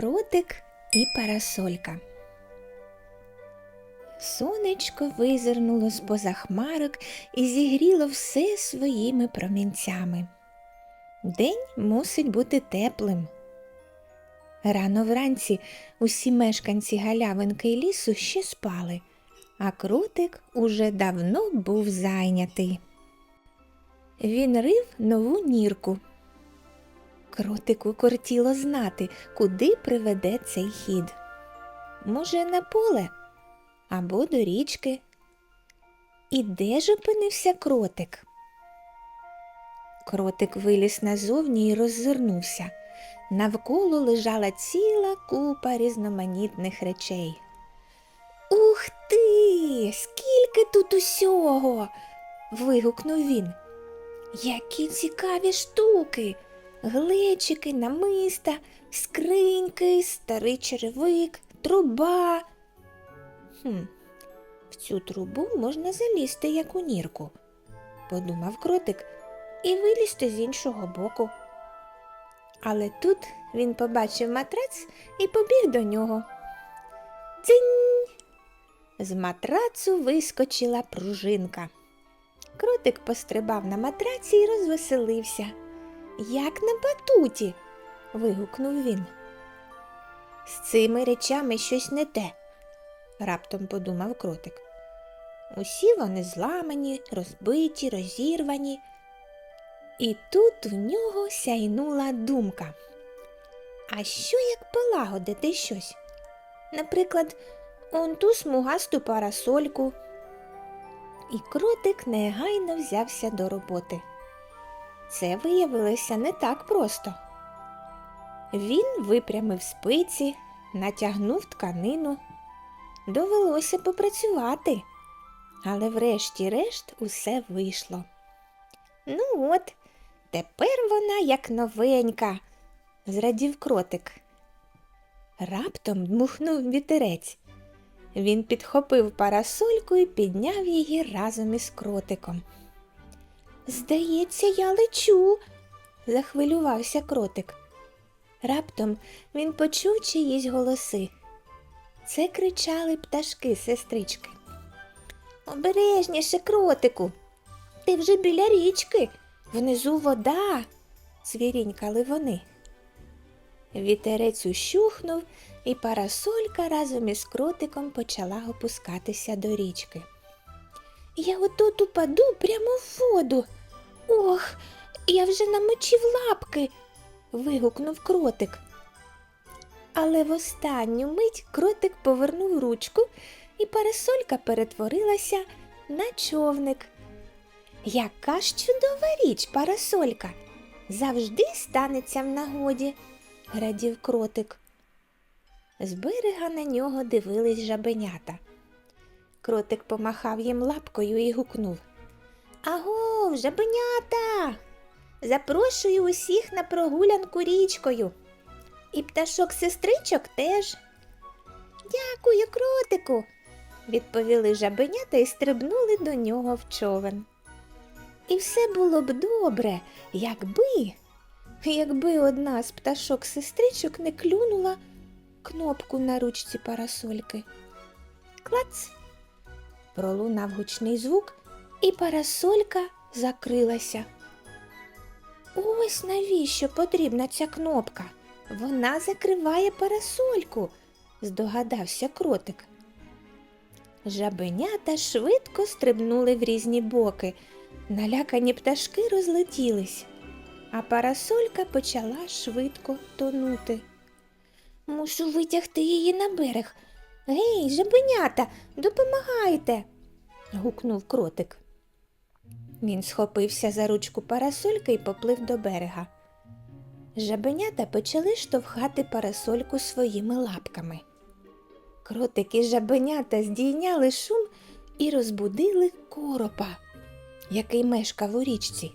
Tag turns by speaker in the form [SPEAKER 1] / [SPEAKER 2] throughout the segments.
[SPEAKER 1] Кротик і парасолька. Сонечко визирнуло з поза хмарок і зігріло все своїми промінцями. День мусить бути теплим. Рано вранці усі мешканці галявинки й лісу ще спали, а крутик уже давно був зайнятий. Він рив нову нірку. Кротику кортіло знати, куди приведе цей хід. Може, на поле або до річки. І де ж опинився кротик? Кротик виліз назовні і роззирнувся. Навколо лежала ціла купа різноманітних речей. Ух ти! Скільки тут усього. вигукнув він. Які цікаві штуки. Глечики, намиста, скриньки, старий черевик, труба. Хм, в цю трубу можна залізти, як у нірку, подумав кротик і вилізти з іншого боку. Але тут він побачив матрац і побіг до нього. Дзинь! З матрацу вискочила пружинка. Кротик пострибав на матраці і розвеселився. Як на батуті. вигукнув він. З цими речами щось не те, раптом подумав кротик. Усі вони зламані, розбиті, розірвані. І тут в нього сяйнула думка. А що як полагодити щось? Наприклад, он ту смугасту парасольку. І кротик негайно взявся до роботи. Це виявилося не так просто. Він випрямив спиці, натягнув тканину. Довелося попрацювати, але врешті-решт усе вийшло. Ну от, тепер вона як новенька, зрадів кротик. Раптом дмухнув вітерець. Він підхопив парасольку і підняв її разом із кротиком. Здається, я лечу, захвилювався кротик. Раптом він почув чиїсь голоси. Це кричали пташки сестрички. Обережніше, кротику, ти вже біля річки, внизу вода, цвірінькали вони. Вітерець ущухнув, і парасолька разом із кротиком почала опускатися до річки. Я отут упаду прямо в воду. Ох, я вже намочив лапки. вигукнув кротик. Але в останню мить кротик повернув ручку, і парасолька перетворилася на човник. Яка ж чудова річ, парасолька, завжди станеться в нагоді, радів кротик. З берега на нього дивились жабенята. Кротик помахав їм лапкою і гукнув. Агов, жабенята! Запрошую усіх на прогулянку річкою. І пташок сестричок теж. Дякую, кротику, відповіли жабенята і стрибнули до нього в човен. І все було б добре, якби, якби одна з пташок сестричок не клюнула кнопку на ручці парасольки. Клац! Пролунав гучний звук, і парасолька закрилася. Ось навіщо потрібна ця кнопка. Вона закриває парасольку, здогадався кротик. Жабенята швидко стрибнули в різні боки, налякані пташки розлетілись, а парасолька почала швидко тонути. Мушу витягти її на берег. Гей, жабенята, допомагайте. гукнув кротик. Він схопився за ручку парасольки і поплив до берега. Жабенята почали штовхати парасольку своїми лапками. Кротик і жабенята здійняли шум і розбудили коропа, який мешкав у річці.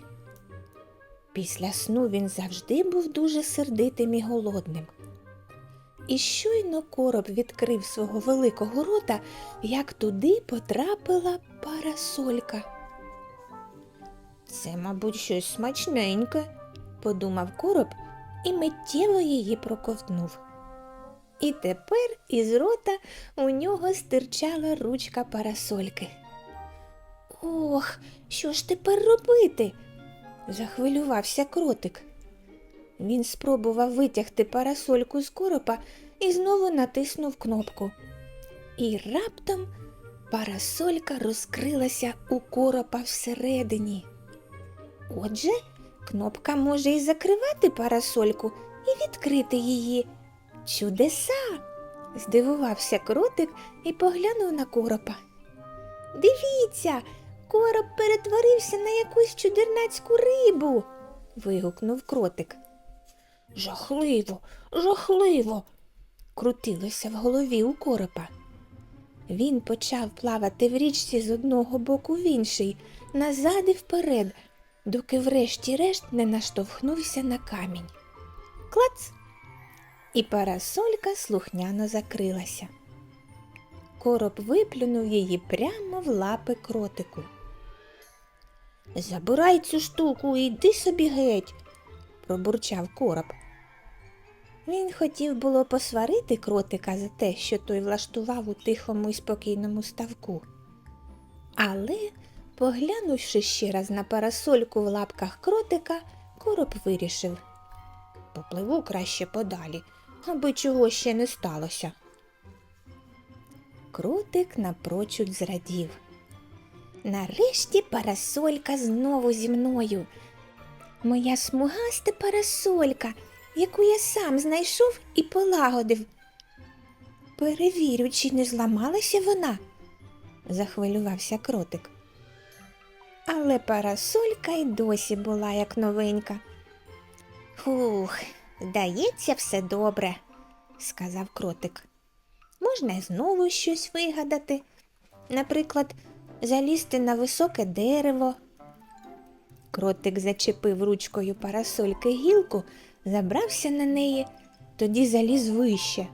[SPEAKER 1] Після сну він завжди був дуже сердитим і голодним. І щойно короб відкрив свого великого рота, як туди потрапила парасолька. Це, мабуть, щось смачненьке, подумав короб і миттєво її проковтнув. І тепер із рота у нього стирчала ручка парасольки. Ох, що ж тепер робити? захвилювався кротик. Він спробував витягти парасольку з коропа і знову натиснув кнопку. І раптом парасолька розкрилася у коропа всередині. Отже, кнопка може і закривати парасольку, і відкрити її. Чудеса! здивувався кротик і поглянув на коропа. Дивіться, короб перетворився на якусь чудернацьку рибу. вигукнув кротик. Жахливо, жахливо. крутилося в голові у коропа. Він почав плавати в річці з одного боку в інший, назад і вперед, доки врешті-решт не наштовхнувся на камінь. Клац! І парасолька слухняно закрилася. Короб виплюнув її прямо в лапи кротику. Забирай цю штуку і йди собі геть, пробурчав короб. Він хотів було посварити кротика за те, що той влаштував у тихому і спокійному ставку. Але, поглянувши ще раз на парасольку в лапках кротика, короб вирішив попливу краще подалі, аби чого ще не сталося. Кротик напрочуд зрадів. Нарешті парасолька знову зі мною. Моя смугаста парасолька, яку я сам знайшов і полагодив. Перевірю, чи не зламалася вона, захвилювався кротик. Але парасолька й досі була як новенька. Хух, здається, все добре, сказав кротик. Можна знову щось вигадати. Наприклад, залізти на високе дерево. Кротик зачепив ручкою парасольки гілку, забрався на неї, тоді заліз вище.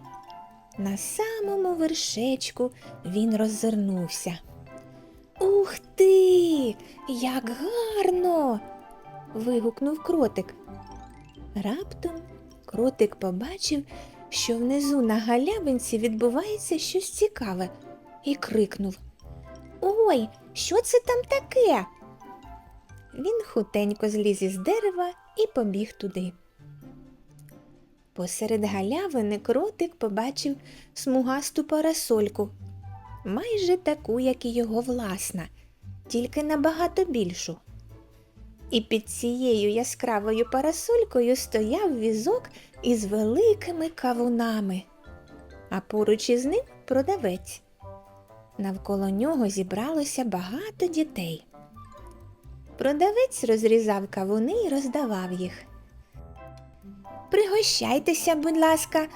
[SPEAKER 1] На самому вершечку він роззирнувся. Ух ти, як гарно. вигукнув кротик. Раптом кротик побачив, що внизу на галявинці відбувається щось цікаве, і крикнув Ой, що це там таке? Він хутенько зліз із дерева і побіг туди. Посеред галявини кротик побачив смугасту парасольку, майже таку, як і його власна, тільки набагато більшу. І під цією яскравою парасолькою стояв візок із великими кавунами, а поруч із ним продавець. Навколо нього зібралося багато дітей. Продавець розрізав кавуни і роздавав їх. Пригощайтеся, будь ласка.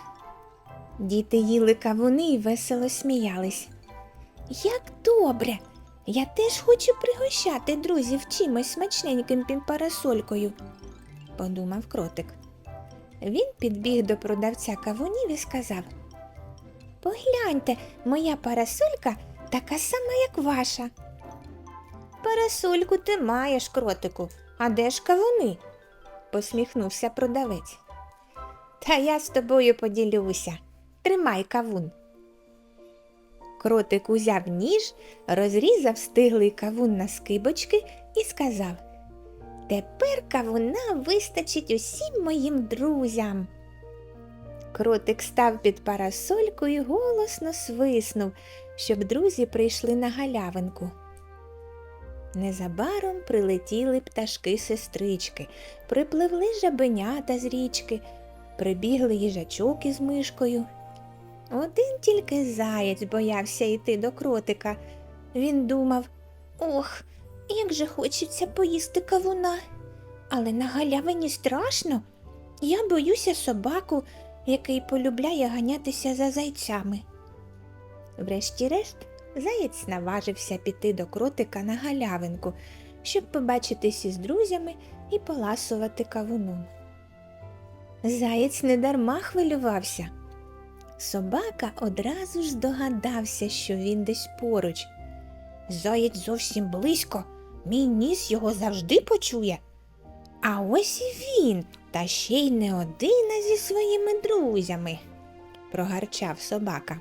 [SPEAKER 1] Діти їли кавуни і весело сміялись. Як добре! Я теж хочу пригощати друзів чимось смачненьким під парасолькою, подумав кротик. Він підбіг до продавця кавунів і сказав Погляньте, моя парасолька така сама, як ваша. Парасольку ти маєш, кротику, а де ж кавуни? посміхнувся продавець. Та я з тобою поділюся. Тримай кавун. Кротик узяв ніж, розрізав стиглий кавун на скибочки і сказав Тепер кавуна вистачить усім моїм друзям. Кротик став під парасольку і голосно свиснув, щоб друзі прийшли на галявинку. Незабаром прилетіли пташки сестрички, припливли жабенята з річки, прибігли їжачок із мишкою. Один тільки заєць боявся йти до кротика. Він думав ох, як же хочеться поїсти кавуна. Але на галявині страшно. Я боюся собаку, який полюбляє ганятися за зайцями. Врешті-решт, заєць наважився піти до кротика на галявинку, щоб побачитись із друзями і поласувати кавуном. Заєць недарма хвилювався. Собака одразу ж здогадався, що він десь поруч. Заєць зовсім близько, мій ніс його завжди почує. А ось і він, та ще й не один зі своїми друзями, прогарчав собака.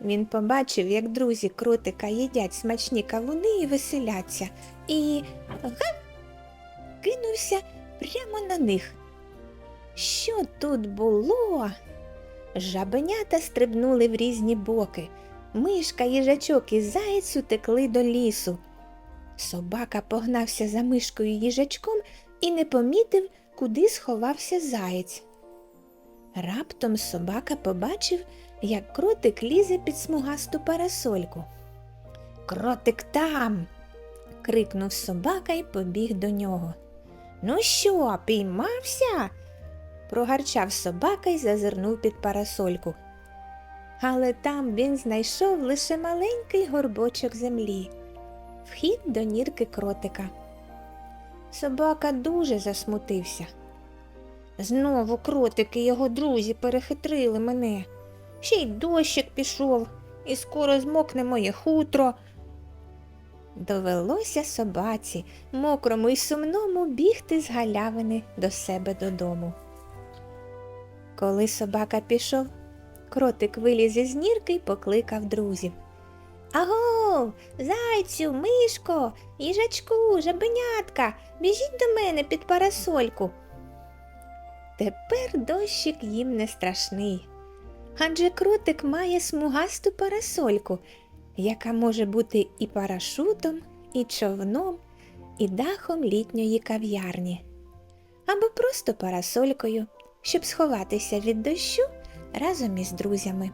[SPEAKER 1] Він побачив, як друзі кротика їдять смачні кавуни і веселяться, і гап! кинувся прямо на них. Що тут було? Жабенята стрибнули в різні боки. Мишка, їжачок і заєць утекли до лісу. Собака погнався за мишкою їжачком і не помітив, куди сховався заєць. Раптом собака побачив, як кротик лізе під смугасту парасольку. Кротик там. крикнув собака і побіг до нього. Ну що, піймався? Прогарчав собака і зазирнув під парасольку. Але там він знайшов лише маленький горбочок землі, вхід до нірки кротика. Собака дуже засмутився. Знову кротики його друзі перехитрили мене. Ще й дощик пішов, і скоро змокне моє хутро. Довелося собаці, мокрому і сумному, бігти з галявини до себе додому. Коли собака пішов, кротик виліз із нірки й покликав друзів. Агов, зайцю, мишко, їжачку, жабенятка, біжіть до мене під парасольку. Тепер дощик їм не страшний. Адже кротик має смугасту парасольку, яка може бути і парашутом, і човном, і дахом літньої кав'ярні, або просто парасолькою, щоб сховатися від дощу разом із друзями.